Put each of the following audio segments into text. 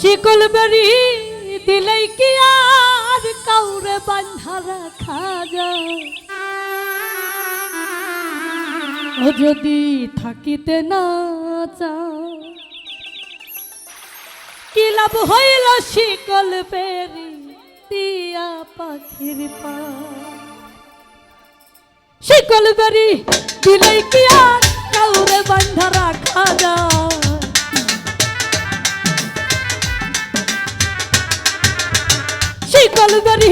শিকল বেরি দিলেই কি আর কাউরে বান্ধা রাখা যায়? ও যদি থাকিতে না চায়, কি লাভ হইল শিকল বেরি দিয়া পাখির পা শিকল বেরি দিলেই কি আর কাউরে বান্ধা রাখা যায়? শিকল বেরি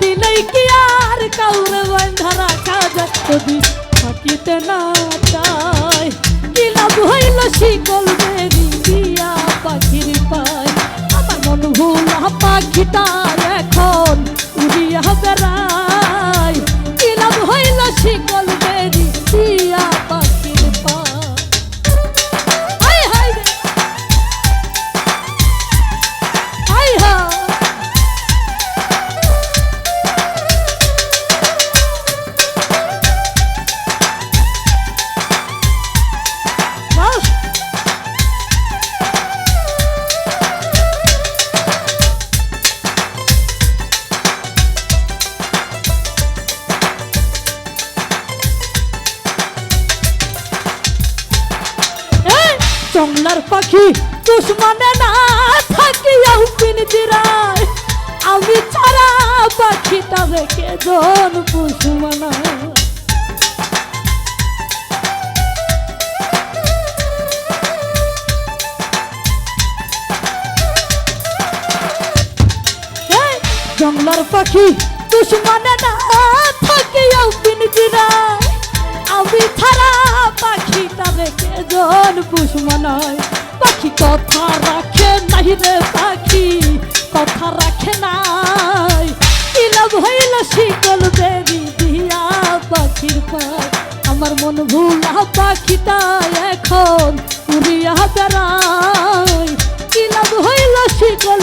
দিলেই কি আর কাউরে বান্ধা রাখা যায়? যদি থাকিতে না চায়, কি লাভ হইল শিকল বেরি দিয়া পাখির পাখিটা জংলার পাখি দুশ্মনে না থাকিয়াও পিনজিরায় আমি ছাড়া পাখিটা রেখে জন পুষমানা জংলার পাখি দুশ্মনে না থাকিয়াও পিনজিরায় রেখে জন পুষমানায় পাখি কথা রাখে নাই রে পাখি, কথা রাখে নাই। কি লাভ হইল শিকল বেবি দিয়া পাখির পায় আমার মন ভুলা পাখিটা এখন উড়িয়া বেড়ায়। কিলব হইল হইল শিকল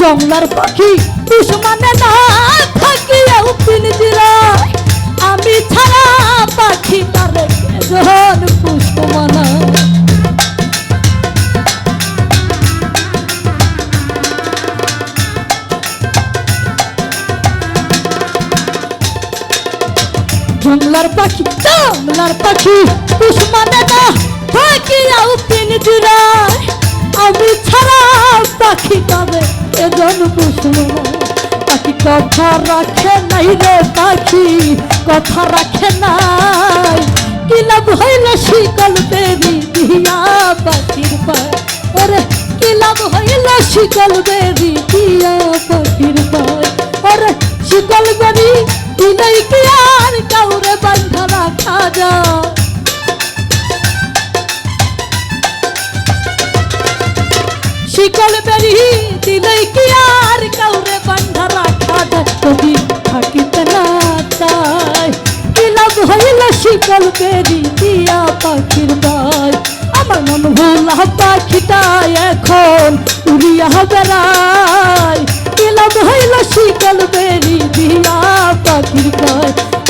জংলার পাখি দুশ্মনে না থাকিয়াও পিনজিরায় আমি ছাড়া পাখি তারে জন পুষ্পমানা জংলার পাখি জংলার পাখি দুশ্মনে না থাকিয়াও পিনজিরায় আমি ছাড়া পাখি তবে এজন কুসুম পাখি কথা রাখে নাই রে পাখি, কথা রাখে শিকল বেরি দিয়া পাখির পায় ওরে শিকল বেরি দিলেই কি আর কাউরে বান্ধা রাখা যায়। শিকল বেরি দিলেই কি আর কাউরে বান্ধা রাখা যায়। যদি থাকিতে না চায়। কি লাভ হইল শিকল বেরি দিয়া পাখির দায় আমার মন ভোলা পাখিটা এখন উড়িয়া বেড়ায় লাভ হইল শিকল বেরি দিয়া পাখির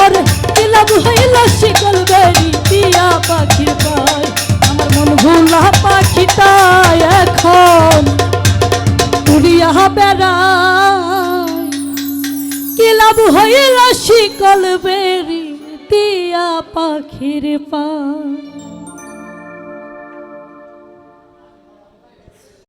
আরে কি লাভ হইল শিকল বেরি দিয়া পাখির গায় আমার মন ভোলা